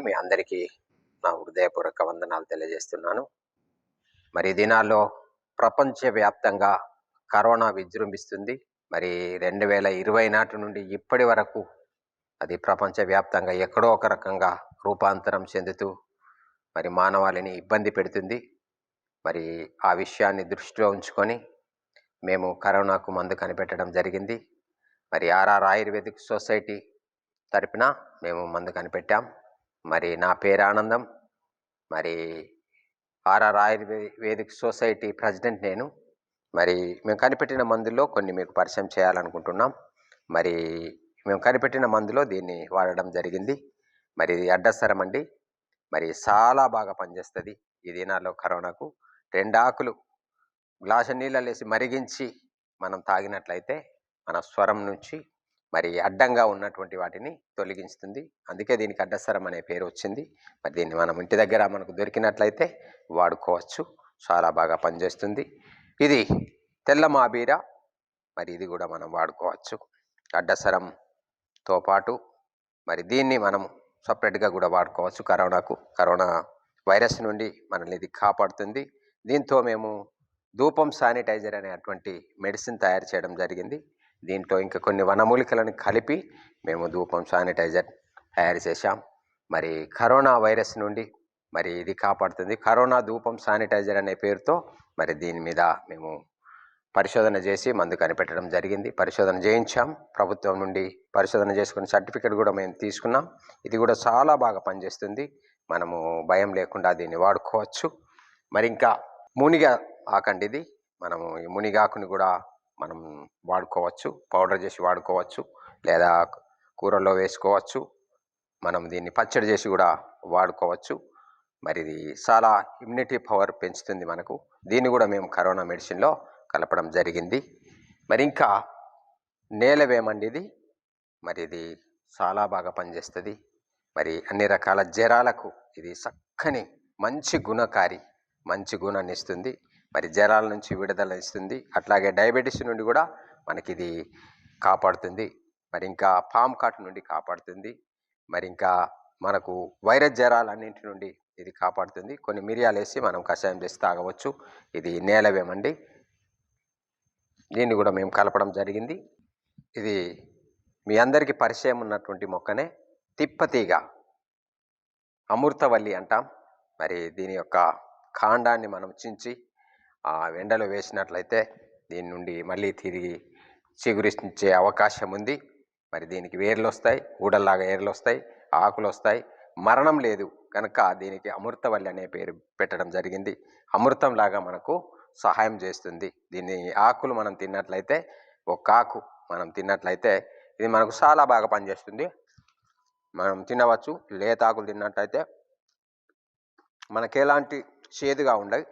మీ అందరికీ నా హృదయపూర్వక వందనాలు తెలియజేస్తున్నాను. మరి దినాల్లో ప్రపంచవ్యాప్తంగా కరోనా విజృంభిస్తుంది. మరి రెండు వేల ఇరవై నాటి నుండి ఇప్పటి వరకు అది ప్రపంచవ్యాప్తంగా ఎక్కడో ఒక రకంగా రూపాంతరం చెందుతూ మరి మానవాళిని ఇబ్బంది పెడుతుంది. మరి ఆ విషయాన్ని దృష్టిలో ఉంచుకొని మేము కరోనాకు మందు కనిపెట్టడం జరిగింది. మరి ఆర్ఆర్ ఆయుర్వేదిక్ సొసైటీ తరపున మేము మందు కనిపెట్టాం. మరి నా పేరు ఆనందం. మరి ఆర్ఆర్ ఆయుర్వేదిక్ సొసైటీ ప్రెసిడెంట్ నేను. మరి మేము కనిపెట్టిన మందుల్లో కొన్ని మీకు పరిచయం చేయాలనుకుంటున్నాం. మరి మేము కనిపెట్టిన మందులో దీన్ని వాడడం జరిగింది. మరి ఇది అడ్డసరం అండి. మరి చాలా బాగా పనిచేస్తుంది ఈ దినాల్లో కరోనాకు. రెండు ఆకులు గ్లాసు నీళ్ళలో వేసి మరిగించి మనం తాగినట్లయితే మన స్వరం నుంచి మరి అడ్డంగా ఉన్నటువంటి వాటిని తొలగిస్తుంది అందుకే దీనికి అడ్డస్వరం అనే పేరు వచ్చింది. మరి దీన్ని మనం ఇంటి దగ్గర మనకు దొరికినట్లయితే వాడుకోవచ్చు. చాలా బాగా పనిచేస్తుంది. ఇది తెల్ల మాబీర. మరి ఇది కూడా మనం వాడుకోవచ్చు. అడ్డసరంతో పాటు మరి దీన్ని మనం సపరేట్గా కూడా వాడుకోవచ్చు కరోనాకు. కరోనా వైరస్ నుండి మనల్ని ఇది కాపాడుతుంది. దీంతో మేము ధూపం శానిటైజర్ అనేటువంటి మెడిసిన్ తయారు చేయడం జరిగింది. దీంట్లో ఇంకా కొన్ని వనమూలికలను కలిపి మేము ధూపం శానిటైజర్ తయారు చేశాం. మరి కరోనా వైరస్ నుండి మరి ఇది కాపాడుతుంది. కరోనా ధూపం శానిటైజర్ అనే పేరుతో మరి దీని మీద మేము పరిశోధన చేసి మందు కనిపెట్టడం జరిగింది. పరిశోధన చేయించాం. ప్రభుత్వం నుండి పరిశోధన చేసుకున్న సర్టిఫికెట్ కూడా మేము తీసుకున్నాం. ఇది కూడా చాలా బాగా పనిచేస్తుంది. మనము భయం లేకుండా దీన్ని వాడుకోవచ్చు. మరి ఇంకా మునిగ ఆకండి ఇది. మనము ఈ మునిగాకుని కూడా మనం వాడుకోవచ్చు పౌడర్ చేసి వాడుకోవచ్చు లేదా కూరల్లో వేసుకోవచ్చు. మనం దీన్ని పచ్చడి చేసి కూడా వాడుకోవచ్చు. మరి ఇది చాలా ఇమ్యూనిటీ పవర్ పెంచుతుంది మనకు. దీన్ని కూడా మేము కరోనా మెడిసిన్లో కలపడం జరిగింది. మరి ఇంకా నేలవేమండి ఇది. మరి ఇది చాలా బాగా పనిచేస్తుంది. మరి అన్ని రకాల జ్వరాలకు ఇది చక్కని మంచి గుణకారి మంచి గుణాన్ని ఇస్తుంది. మరి జ్వరాల నుంచి విడుదల ఇస్తుంది. అట్లాగే డయాబెటీస్ నుండి కూడా మనకి ఇది కాపాడుతుంది. మరి ఇంకా పామ్ కాట్ నుండి కాపాడుతుంది. మరి ఇంకా మనకు వైరస్ జ్వరాలన్నింటి నుండి ఇది కాపాడుతుంది. కొన్ని మిరియాలు వేసి మనం కషాయం చేసి తాగవచ్చు. ఇది నేలవేమండి. దీన్ని కూడా మేము కలపడం జరిగింది. ఇది మీ అందరికీ పరిచయం ఉన్నటువంటి మొక్కనే తిప్పతీగ. అమృతవల్లి అంటాం. మరి దీని యొక్క కాండాన్ని మనం చించి ఆ ఎండలో వేసినట్లయితే దీని నుండి మళ్ళీ తిరిగి చిగురించే అవకాశం ఉంది. మరి దీనికి వేర్లు వస్తాయి ఊడల్లాగా ఏర్లు వస్తాయి ఆకులు వస్తాయి. మరణం లేదు కనుక దీనికి అమృతవల్లి అనే పేరు పెట్టడం జరిగింది. అమృతంలాగా మనకు సహాయం చేస్తుంది. దీన్ని ఆకులు మనం తిన్నట్లయితే ఒక ఆకు మనం తిన్నట్లయితే ఇది మనకు చాలా బాగా పనిచేస్తుంది. మనం తినవచ్చు. లేత ఆకులు తిన్నట్లయితే మనకి ఎలాంటి చేదుగా ఉండవు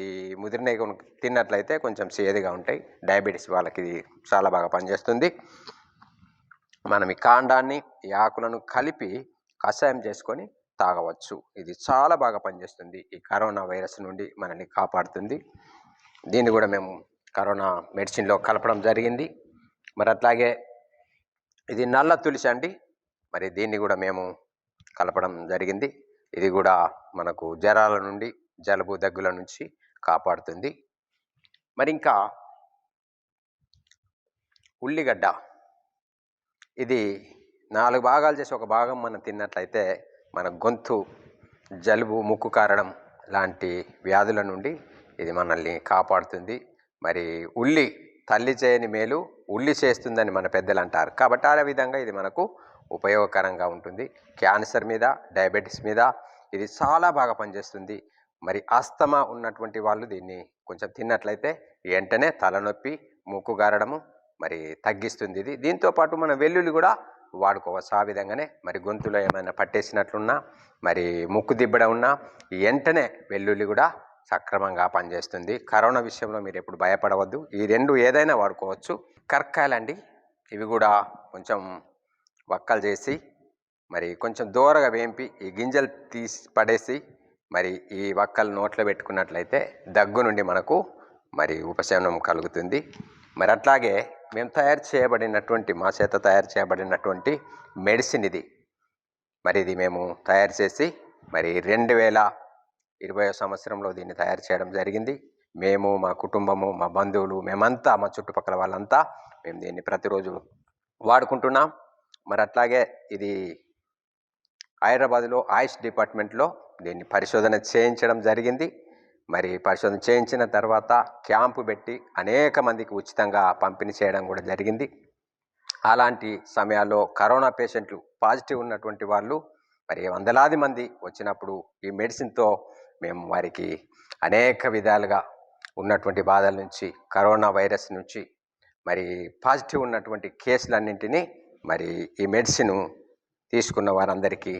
ఈ ముదిరిన తిన్నట్లయితే కొంచెం సేదుగా ఉంటాయి. డయాబెటీస్ వాళ్ళకి ఇది చాలా బాగా పనిచేస్తుంది. మనం ఈ కాండాన్ని ఈ ఆకులను కలిపి కషాయం చేసుకొని తాగవచ్చు. ఇది చాలా బాగా పనిచేస్తుంది. ఈ కరోనా వైరస్ నుండి మనల్ని కాపాడుతుంది. దీన్ని కూడా మేము కరోనా మెడిసిన్లో కలపడం జరిగింది. మరి అట్లాగే ఇది నల్ల తులసి అండి. మరి దీన్ని కూడా మేము కలపడం జరిగింది. ఇది కూడా మనకు జ్వరాల నుండి జలుబు దగ్గుల నుంచి కాపాడుతుంది. మరి ఇంకా ఉల్లిగడ్డ. ఇది నాలుగు భాగాలు చేసి ఒక భాగం మనం తిన్నట్లయితే మన గొంతు జలుబు ముక్కు కారడం లాంటి వ్యాధుల నుండి ఇది మనల్ని కాపాడుతుంది. మరి ఉల్లి తల్లి చేయని మేలు ఉల్లి చేస్తుందని మన పెద్దలు అంటారు. కాబట్టి ఆ విధంగా ఇది మనకు ఉపయోగకరంగా ఉంటుంది. క్యాన్సర్ మీద డయాబెటీస్ మీద ఇది చాలా బాగా పనిచేస్తుంది. మరి ఆస్తమా ఉన్నటువంటి వాళ్ళు దీన్ని కొంచెం తిన్నట్లయితే వెంటనే తలనొప్పి ముక్కు గారడము మరి తగ్గిస్తుంది ఇది. దీంతో పాటు మన వెల్లుల్లి కూడా వాడుకోవచ్చు. ఆ విధంగానే మరి గొంతులో ఏమైనా పట్టేసినట్లున్నా మరి ముక్కు దిబ్బడ ఉన్నా వెంటనే వెల్లుల్లి కూడా సక్రమంగా పనిచేస్తుంది. కరోనా విషయంలో మీరు ఎప్పుడు భయపడవద్దు. ఈ రెండు ఏదైనా వాడుకోవచ్చు. కర్కాయలండి ఇవి కూడా కొంచెం వక్కలు చేసి మరి కొంచెం దూరగా వేంపి ఈ గింజలు తీసి పడేసి మరి ఈ వక్కలు నోట్లో పెట్టుకున్నట్లయితే దగ్గు నుండి మనకు మరి ఉపశమనం కలుగుతుంది. మరి అట్లాగే మేము తయారు చేయబడినటువంటి మా చేత తయారు చేయబడినటువంటి మెడిసిన్ ఇది. మరి ఇది మేము తయారు చేసి మరి రెండు వేల ఇరవై సంవత్సరంలో దీన్ని తయారు చేయడం జరిగింది. మేము మా కుటుంబము మా బంధువులు మేమంతా మా చుట్టుపక్కల వాళ్ళంతా మేము దీన్ని ప్రతిరోజు వాడుకుంటున్నాం. మరి అట్లాగే ఇది హైదరాబాద్లో ఆయుష్ డిపార్ట్మెంట్లో దీన్ని పరిశోధన చేయించడం జరిగింది. మరి పరిశోధన చేయించిన తర్వాత క్యాంపు పెట్టి అనేక మందికి ఉచితంగా పంపిణీ చేయడం కూడా జరిగింది. అలాంటి సమయాల్లో కరోనా పేషెంట్లు పాజిటివ్ ఉన్నటువంటి వాళ్ళు మరి వందలాది మంది వచ్చినప్పుడు ఈ మెడిసిన్తో మేము వారికి అనేక విధాలుగా ఉన్నటువంటి బాధల నుంచి కరోనా వైరస్ నుంచి మరి పాజిటివ్ ఉన్నటువంటి కేసులన్నింటినీ మరి ఈ మెడిసిన్ తీసుకున్న వారందరికీ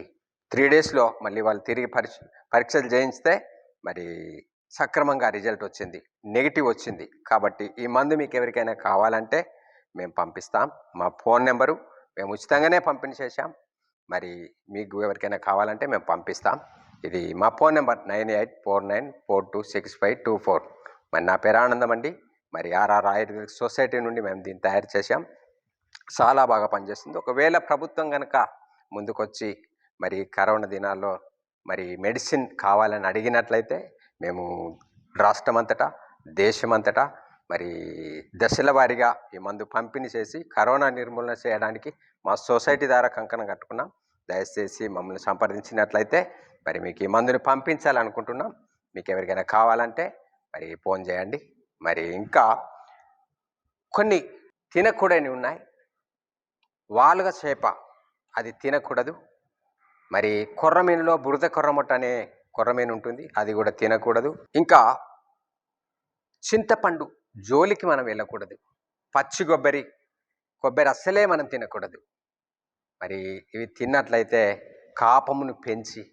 త్రీ డేస్లో మళ్ళీ వాళ్ళు తిరిగి పరీక్ష పరీక్షలు చేయించితే మరి సక్రమంగా రిజల్ట్ వచ్చింది నెగిటివ్ వచ్చింది. కాబట్టి ఈ మందు మీకు ఎవరికైనా కావాలంటే మేము పంపిస్తాం. మా ఫోన్ నెంబరు మేము ఉచితంగానే పంపిణీ చేశాం. మరి మీకు ఎవరికైనా కావాలంటే మేము పంపిస్తాం. ఇది మా phone number nine eight four nine four two six five two four. మరి నా పేరు ఆనందం అండి. మరి ఆర్ఆర్ ఆయుర్వేదిక్ సొసైటీ నుండి మేము దీన్ని తయారు చేశాం. చాలా బాగా పనిచేస్తుంది. ఒకవేళ ప్రభుత్వం కనుక ముందుకొచ్చి మరి కరోనా దినాల్లో మరి మెడిసిన్ కావాలని అడిగినట్లయితే మేము రాష్ట్రమంతటా దేశమంతటా మరి దశల వారీగా ఈ మందు పంపిణీ చేసి కరోనా నిర్మూలన చేయడానికి మా సొసైటీ ద్వారా కంకణం కట్టుకున్నాం. దయచేసి మమ్మల్ని సంప్రదించినట్లయితే మరి మీకు ఈ మందుని పంపించాలనుకుంటున్నాం. మీకు ఎవరికైనా కావాలంటే మరి ఫోన్ చేయండి. మరి ఇంకా కొన్ని తినకూడని ఉన్నాయి. వాలుగ చేప అది తినకూడదు. మరి కొర్రమీనులో బురద కొర్రమొట్ట అనే కొర్రమీను ఉంటుంది. అది కూడా తినకూడదు. ఇంకా చింతపండు జోలికి మనం వెళ్ళకూడదు. పచ్చి కొబ్బరి కొబ్బరి అస్సలే మనం తినకూడదు. మరి ఇవి తిన్నట్లయితే కాపమును పెంచి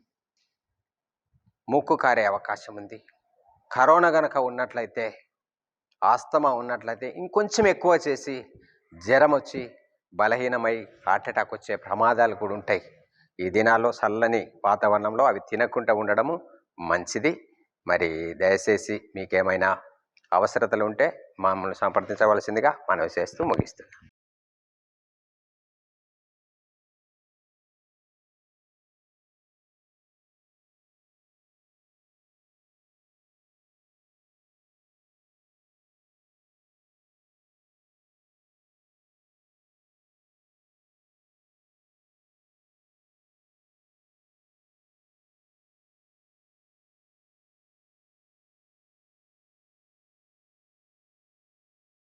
ముక్కు కారే అవకాశం ఉంది. కరోనా గనక ఉన్నట్లయితే ఆస్తమా ఉన్నట్లయితే ఇంకొంచెం ఎక్కువ చేసి జ్వరం వచ్చి బలహీనమై హార్ట్ అటాక్ వచ్చే ప్రమాదాలు కూడా ఉంటాయి. ఈ దినాల్లో చల్లని వాతావరణంలో అవి తినకుండా ఉండడము మంచిది. మరి దయచేసి మీకేమైనా అవసరతలు ఉంటే మమ్మల్ని సంప్రదించవలసిందిగా మనవి చేస్తూ ముగిస్తున్నాను.